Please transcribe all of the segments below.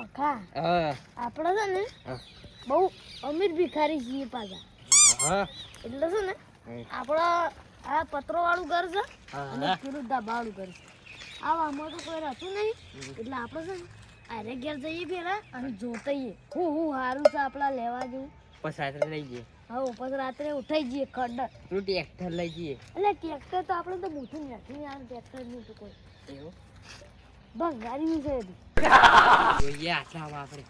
અખા આપણે છે ને બહુ અમીર ભિખારી છીએ પાછા. એટલે છે ને આપણા આ પત્રો વાળું ઘર છે અને પેલું ધાબા વાળું ઘર છે. આ આમાં તો કોઈ રહેતું નહીં. એટલે આપણે છે ને આરે ઘેર જઈએ પેલા અને જોતાઈએ હું હું સારું છે આપણા લેવા જેવું. પછી રાત્રે લઈ જઈએ. હા પછી રાત્રે ઉઠાઈ જઈએ ખડ તું ટ્રેક્ટર લઈ જઈએ. એટલે ટ્રેક્ટર તો આપણે તો મોટું નથી યાર ટ્રેક્ટર તો કોઈ. એવું? ભંગારી છે જોઈએ આટલામાં આપણે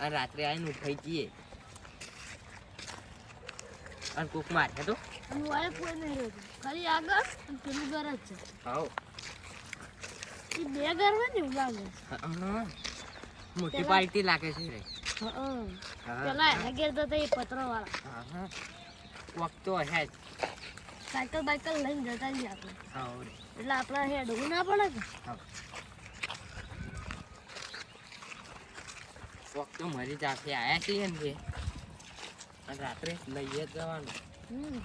અને રાત્રે આવીને ઉઠાઈ જઈએ અને કોક મારે તો. વાળે કોઈ નહીં રહેતું. ખાલી આગળ પેલું ઘર જ છે. હાઉ. એ બે ઘર હોય ને એવું લાગે. મોટી પાર્ટી લાગે છે રે. પેલા એના ઘેર જતા એ પત્રો વાળા હા હા. વખત તો હે જ. સાયકલ બાયકલ લઈને જતા જ આપણે. એટલે આપણે હેડવું ના પડે કે? વખત તો મરી જાતે આયા છીએ ને જે અને રાત્રે લઈએ જવાનું હમ.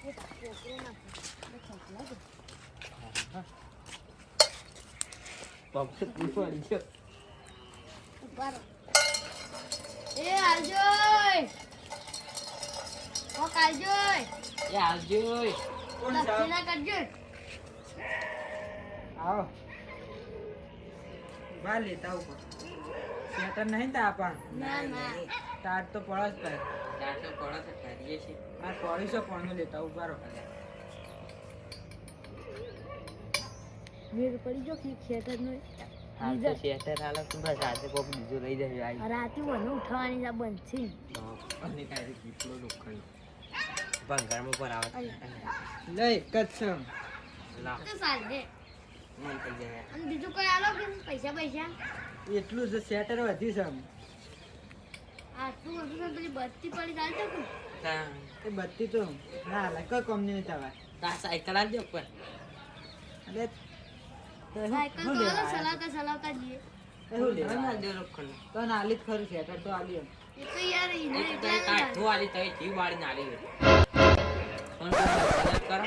એક છોકરો નાખે. બે છોકરા છે. પગ પડી ગયો ઊભા રહો. એ આવજો કોક આવજો એ આવજો દક્ષિણા કરજો આવો. બહાર લેતા ઉપર સ્વેટર નહીં તા પણ ના ના. તાર તો પડસ પડો તો કરીએ છીએ આ પડીશો પણ લેતા ઊભા રહો. મેળ પડી જો કે ખેતર નો હાલ તો શેટર હાલો તું બસ આજે કોક બીજું લઈ જશે આવી રાતે મને ઉઠવાની જા બંધ છે. અને કાઈ કેટલો લોખંડ ભંગારમાં પર આવે. લે એક લા. તો સાંજે. મન થઈ જાય. અને બીજું કોઈ આલો કે પૈસા પૈસા? એટલું જ સ્વેટર વધી છે આટલું બધું તો પેલી બત્તી પડી ચાલતો કે તા એ બત્તી તો ના હાલે કોઈ કંપની નહીં થવા તા સાયકલ ઉપર. એટલે સાયકલ જઈએ. એ ખરું સ્વેટર તો આલી એમ. એ તો યાર એને એક તો એટલા એક ના આઠું જીવ વાળી નાલી હોય પણ તમે મદદ કરો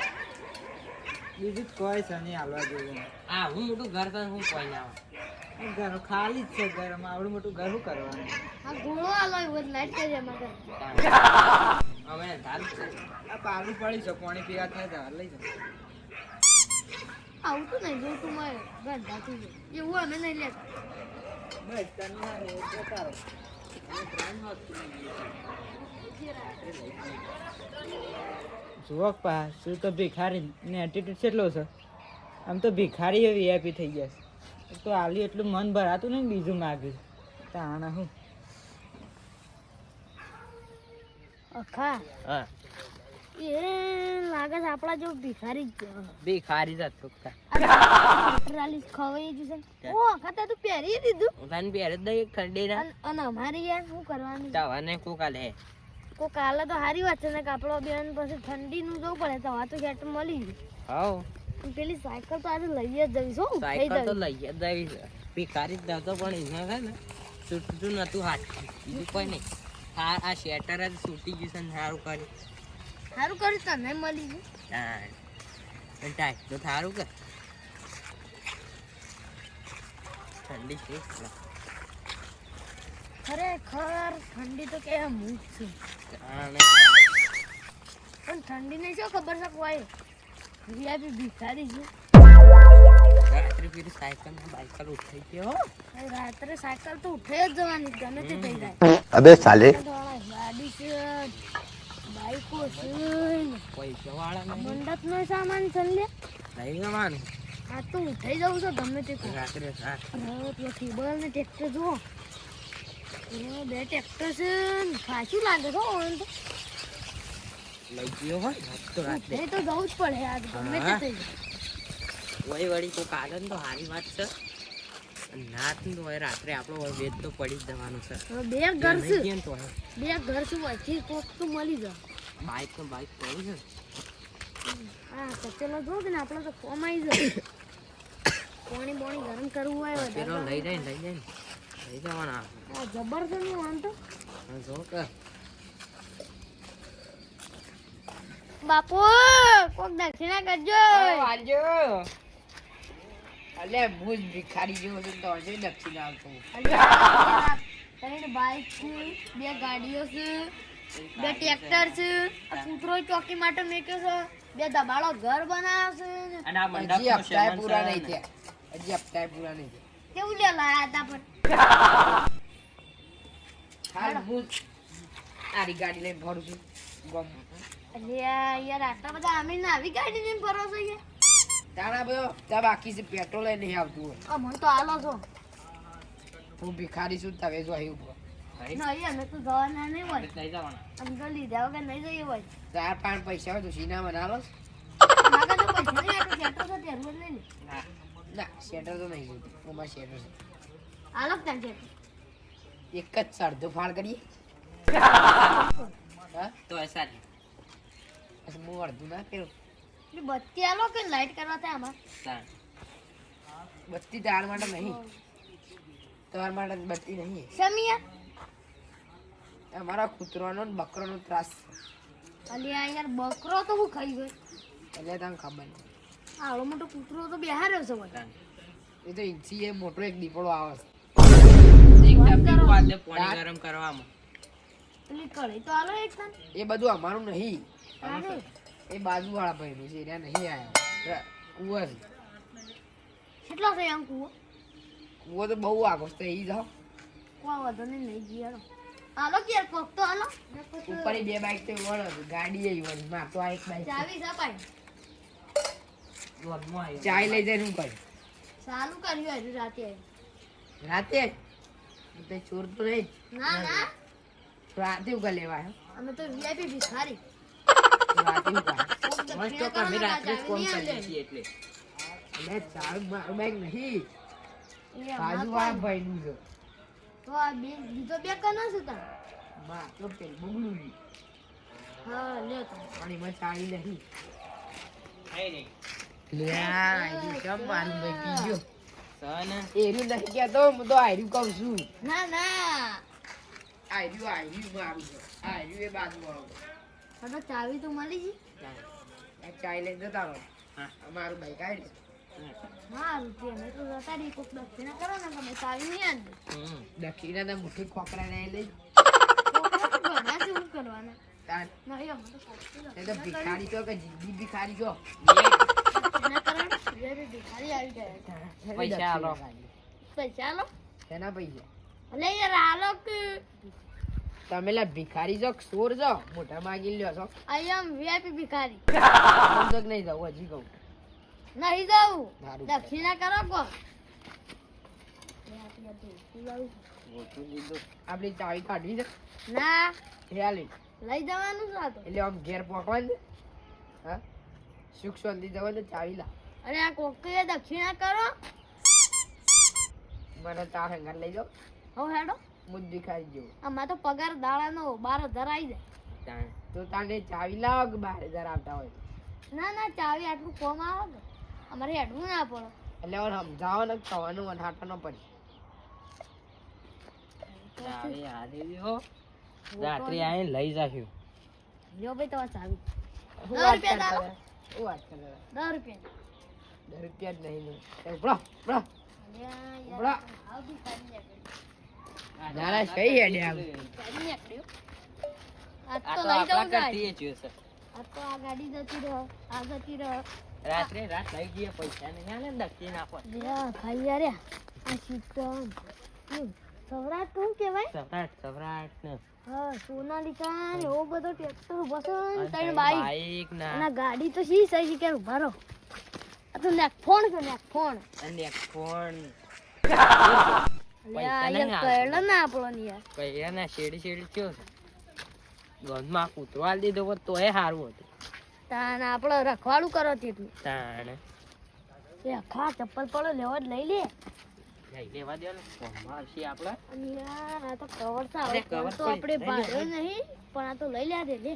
બીજું જ કોઈ છે નહીં હાલવા જેવું. હા હું મોટું ઘર તો હું કોઈ ના આ ઘર ખાલી જ છે ઘરમાં. આવડું મોટું ઘર શું કરવાનું? હા ઘોડો આલો એવું લાઈટ કરી અમે ધાર આ પાલું પડી છે પાણી પીવા થાય તો લઈ જાઓ આવું તો નહીં જોતું મારે. ગંધા થઈ જાય એવું અમે નહીં લેતા. બસ તને ના લે એટલે તારો. જુઓ પા શું તો ભિખારી ને એટીટ્યુડ કેટલો છે? આમ તો ભિખારી એવી હેપી થઈ ગયા છે. તો આલી એટલું મન ભરાતું નહીં બીજું માગ્યું તાણા હું? અખા હા. એ લાગે છે આપણા જેવો ભિખારી જ ભિખારી જ હતો જાત છોકરા ટ્રાલી ખવાઈ જશે ઓ ખાતા તે તું પહેરી દીધું. હું તને પહેરી દઈ ઠંડી ના. અને અમારે યાર શું કરવાનું તવાને કોકા લે કો કાલે તો સારી વાત છે ને કાપડો બેન પછી ઠંડીનું જવું પડે તો આ તો સેટ મળી ગયું. હાઉ? પેલી સાયકલ તો આજે લઈ જ જઈશ હો સાયકલ તો લઈ જ છે ભિખારી જ દતો પણ એમાં છે ને છૂટતું નતું હાથ બીજું કોઈ નહીં. આ આ શેટર જ છૂટી ગયું છે ને સારું કર્યું. સારું કર્યું તને મળી ગયું? હા. ટાઈટ તો સારું કર ઠંડી છે ખરેખર ઠંડી તો કે મૂક છે. પણ ઠંડી નહીં શું ખબર છે કોઈ? વીઆઈપી ભિખારી છે. રાત્રે પેલી સાયકલ ને બાયકલ ઉઠાઈ ગયો રાત્રે સાયકલ તો ઉઠે જ જવાની ગમે તે થઈ જાય. અબે સાલે. ગાડી છે બાઈકો છે. પૈસા વાળા મંડપ નો સામાન છે લે. નહીં જવાનું. આ તો ઉઠાઈ જવું છે ગમે તે રાત્રે રાત. ટેબલ ને ટ્રેક્ટર જુઓ. બે ટ્રેક્ટર છે ખાસું લાગે છે તો? લઈ ગયો હોય તો રાત્રે ઉઠાઈ તો જવું જ પડે આજ ગમે તે થઈ વળી વળી કોક તો સારી વાત છે. અને ના તો હવે રાત્રે આપણો વેદ તો પડી જ જવાનું છે. બે ઘર છે. બે ઘર છે વચ્ચે કોક તો મળી જાય. બાઈક તો બાઈક પડી છે હા કચેલો જો કે ને આપણે તો કોમ આવી જાય. પાણી બોણી ગરમ કરવું હોય વધારે લઈ જાય લઈ જાય લઈ જવાના. આ જબરનું આમ તો જો કે. બાપુ કોક દક્ષિણા કરજો. વાલજો. અલે ભૂજ ભિખારી જેવો છે તો હશે દક્ષિણા આવતો ત્રણ બાઈક છે બે ગાડીઓ છે બે ટ્રેક્ટર છે આ કૂતરો ચોકી માટે મેક્યો છે બે દબાડો ઘર બનાવ્યો છે અને આ હજી શેમન પૂરા નહીં થયા. હજી હપ્તા પૂરા નહીં થયા. કેવું લે લાયા હતા પણ? હાલ હું તારી ગાડી લઈને ફરું છું. અલ્યા યાર આટલા બધા અમે નાવી ગાડી લઈને ફરો છો યાર? તારા બધો હપ્તા બાકી છે પેટ્રોલ ય નહીં આવતું હોય. આ મને તો આલો છો. હું ભિખારી છું તમે જો અહીં ઊભો. નહીં અમે તો જવાના નહીં હોય. લઈ જવાના. અમે તો લીધા વગર નહીં જઈએ હોય. ચાર પાંચ પૈસા હોય તો સીના બનાવો. ના. શેટર તો નહીં જોઈતું ઓમાં શેટર છે. આલો ત્યાં છે એક જ અડધો ફાળ કરીએ. તો એ સારી. પછી હું અડધું ના કર્યો. બત્તી આલો કે લાઈટ કરવા થાય આમાં? તાણ. બત્તી તાર માટે નહીં. તમારા માટે બત્તી નહીં. સમિયા? અમારા કૂતરાનો ને બકરાનો ત્રાસ. છે અલ્યા યાર બકરો તો હું ખાઈ ગયો. એટલે તને ખબર નહીં. આવડો મોટો કૂતરો તો બેહાર્યો છે એ તો ઇન્સી એ મોટો એક દીપડો આવે એક વાત ડબ્બી પાણી ગરમ કરવામાં પેલી કઢાઈ તો આલો એક તાન એ બધું અમારું નહીં. આને એ બાજુવાળા ભાઈનું છે ત્યાં નહીં આવ્યા કુવો છે કેટલો છે એમ કુવો? કુવો તો બહુ આગળ છે એ જાઓ. કોઈ વધુ નહીં નહીં હાલો. આલો કે કોક તો આલો ઉપર બે બાઈક તો વળ ગાડી એ વળ માર તો આ એક બાઈક. ચાવી સપાઈ ચાય લઈ જઈને હું કરી? ચાલુ કર્યું હજુ રાતે રાતે? તે ચોર તો નહીં. ના ના. રાતે ઉગા લેવા અમે તો વીઆઈપી ભિખારી. રાતે ઉગા. મસ્ત તો અમે રાત્રે નહીં કરીએ છીએ એટલે. એટલે ચાર મારું બાઈક નહીં. બાજુ અમાર ભાઈ નું ભાઈનું છે. તો આ બે બીજો બે કનો છે તાર. માં તો પેલ બગડું નહીં. હા લે તો. પાણી એમાં ચાલી નહીં. રહી. લે આ કેમ મારું ભાઈ પી ગયો. સન એર્યું નહીં કહેતો હું તો આર્યું કહું છું. ના ના. આર્યું આર્યું મારું છે. આર્યું એ બાજુવાળો હા તો ચાવી તો મળી ગઈ આ લઈ જતા રહો. હા. અમારું બાઈક આવી તો દક્ષિણા કરો ને તમે ચાવી નહીં આંદે હમ. દક્ષિણા ના મુઠ્ઠી ખોકરા ને લઈ. તો તો ભિખારી છો કે જીદી ભિખારી છો? પૈસા આલો. પૈસા આલો? શેના પૈસા? અલે યાર આલો કે. તમે લા ભિખારી જો સોર જો મોટા માગી લ્યો છો. આઈ એમ વીઆઈપી ભિખારી. નહીં જાઉં હજી કહું. નહીં જાવ દક્ષિણા કરો કો આપણી ચાવી કાઢવી છે. ના. હાલી લઈ. જવાનું છે એટલે આમ ઘેર પહોંચવાનું છે? હા? સુખ શાંતિ જવાનું તો ચાવી લા. અરે આ કોકીએ દક્ષિણા કરો. મને તાર હંગાર લઈ જાઓ. હો હેડો. મુદ્દી ખાઈ જો આમાં તો પગાર દાડાનો બાર હજાર આવી જાય. તો તાને ચાવી લાવો કે બાર હજાર આવતા હોય? ના ના ચાવી આટલું કોમ આવે કે? અમારે હેડવું ના પડે. એટલે હવે સમજાવો ને મને હાટા ન પડે. ચાવી હારી દ્યો. રાત્રે આવીને લઈ જાખ્યું લ્યો ભાઈ તમારે ચાવી. દસ રૂપિયા? દસ રૂપિયા. રૂપિયા જ નહીં નહીં ચાલ, ભરો, ભરો. અલ્યા યાર, આવ ભિખારી નીકળ્યો. ના, ના, સહી જતી રહે રાત્રે રાત લઈ જઈએ પૈસા ને આલે દક્ષિણ આપો ખાઈ યાર આ શીતમ સવરાટ કોણ શું કહેવાય? સવરાટ સવરાટ ને હા સોનાલિકા ને એવો બધો ટ્રેક્ટર બસો ત્રણ બાઈક. બાઈક ના. ગાડી તો શી સહી કે ઊભા રહો. તો નેક ફોન છે નેક ફોન? અને ફોન. કરો ચપ્પલ પડો લેવા જ લઈ લે. લેવા દો ને. આપડે. આ તો કવર તો આપડે આપણે ભાડ્યો નહીં પણ આ તો લઈ લે દે લે.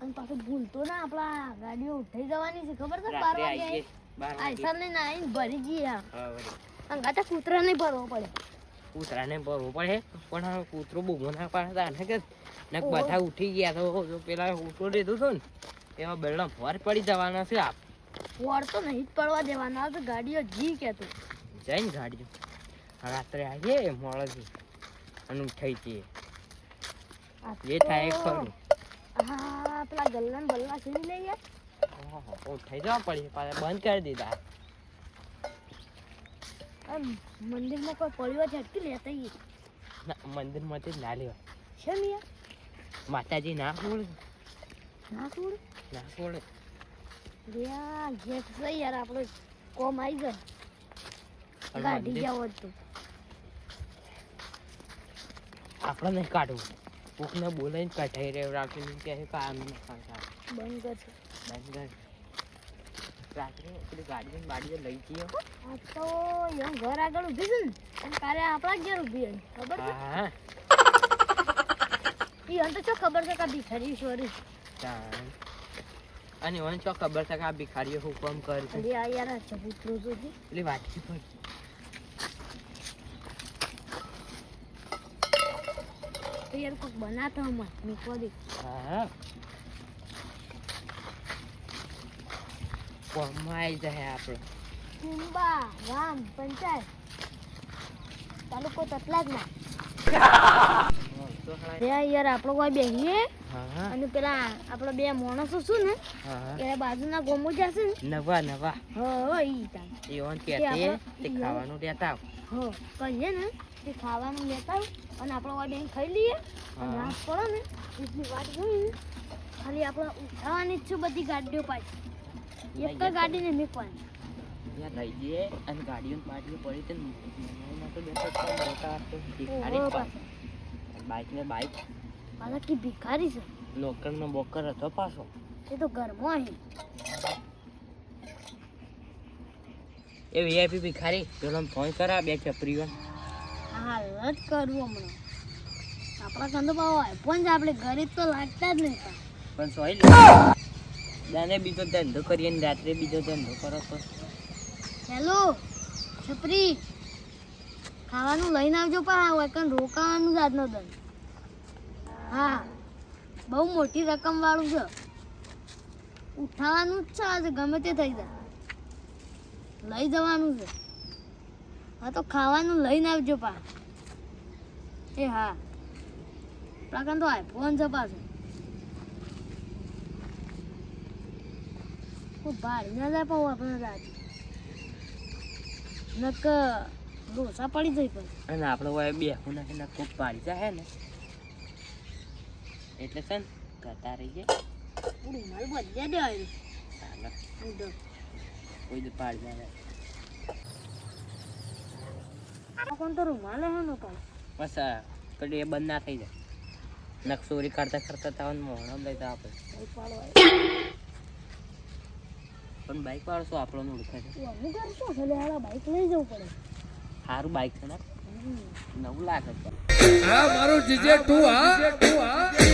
અને પાછું ભૂલતો ના આપણા ગાડીઓ ઉઠાઈ જવાની છે ખબર છે? બાર વાગે આઈસર ને આવીને ભરી ગયા. અંગાતા કૂતરા નહીં ભરવો પડે. કૂતરાને ભરવો પડે પણ હવે કૂતરો બૂમો ના પાડે ને કે ને બધા ઉઠી ગયા તો જો પેલા ઉઠો લીધું હતું ને એવા બેલના ફોર પડી જવાના છે આપ. ફોર તો નહીં જ પડવા દેવાના તો ગાડીઓ જી કહેતો જઈને ગાડીઓ. રાત્રે આવીએ મોડેથી. અને ઉઠાઈ જઈએ. એ થાય ખરું. હા પેલા ગલ્લા ને બલ્લા જવા પડી. પાછા બંધ કરી દીધા. મંદિરમાં કોઈ પડ્યો છે અટકી લેતા. મંદિરમાંથી જ ના છે ને માતાજી ના છોડે ના છોડ ના છોડે છે યાર આપણો કોમ આવી જાય. ગાડી જાવ તો. આપણે નહીં કાઢવું. કોકને બોલાવીને કઢાઈ રહ્યો રાખીને કે કામ બંધ કરશે બંધ કર રાત્રે પેલી ગાડીઓ ને બાડીઓ લઈ જઈએ આ તો એમ ઘર આગળ ઊભી છે ને અને કાલે આપણા જ ઘેર ઊભી હતી ખબર છે? હા. ઈ તો શું ખબર છે કે ભિખારી સોરી. અને મને શું ખબર છે કે આ ભિખારીઓ હુકમ કરશે અરે આ યાર ચબૂતરો છે વાટકી પડી તો યાર કોઈક બનાતો અમાર મૂકવા દે. હા. આવી જાય આપણે કુંબા રામ પંચાયત. તાલુકો તતલાજ ના તો યાર આપણો કોઈ બેહીએ અને પેલા આપણો બે માણસો શું ને હા. એ બાજુના ગોમો જશે ને નવા નવા. હો ઈ તા એ ઓન કે તે ખાવાનું દેતા હો કહીએ ને તે ખાવાનું લેતા અને આપણો બેન ખાઈ લઈએ. અને. રાત પડે ને એટલી વાત જોઈ ખાલી આપણે ઉઠાવવાની જ છે બધી ગાડીઓ પાછી. એક ગાડીને મૂકવાની. લઈ જઈએ અને ગાડીઓ બાડીઓ પડી તે તો બેઠા મોટા ભિખારી ને બાઈક. પાછા કે ભિખારી છે. લોકર નો બોકર હતો પાછો. એ તો ઘરમાં હે એ વીઆઈપી ભિખારી. પેલો ફોન કરા બે ચપરીઓ હાલ જ કરવું હમણાં. આપણા કંદો બાવો આઈફોન છે આપણે ગરીબ તો લાગતા જ નહીં પણ. સોઈ દાને બીજો ધંધો કરીએ ને રાત્રે બીજો ધંધો કરો તો. હેલો છપરી. ખાવાનું લઈને આવજો પણ આ કારણ રોકાવાનું જ આજનો દંડ હા બહુ મોટી રકમ વાળું છે. ઉઠાવવાનું જ છે આજે ગમે તે થઈ જાય. લઈ જવાનું છે. હા તો ખાવાનું લઈને આવજો પા. એ હા. પ્રકાર તો આઈફોન છે પાછું. ભાડી ના જાય પાછું આપણે રાત. નક ડોસા પડી જાય પણ અને આપણે હોય બે હું નાખીને ખૂબ પાડી જાય ને? એટલે છે ને કરતા રહીએ. રૂમાલ બધા આવ્યું ચાલો. કોઈ દે પાડી જાય. કોણ બસ એ બંધ ના થઈ જાય. નકસોરી કરતા કરતા તાવન મોહણમ લઈ તા આપણે પણ બાઈક વાળો શું આપણને ઓળખે છે બાઈક લઈ જવું પડે સારું બાઈક છે ને? નવું લાગે હા, મારું જીજે તું હા તું, હા.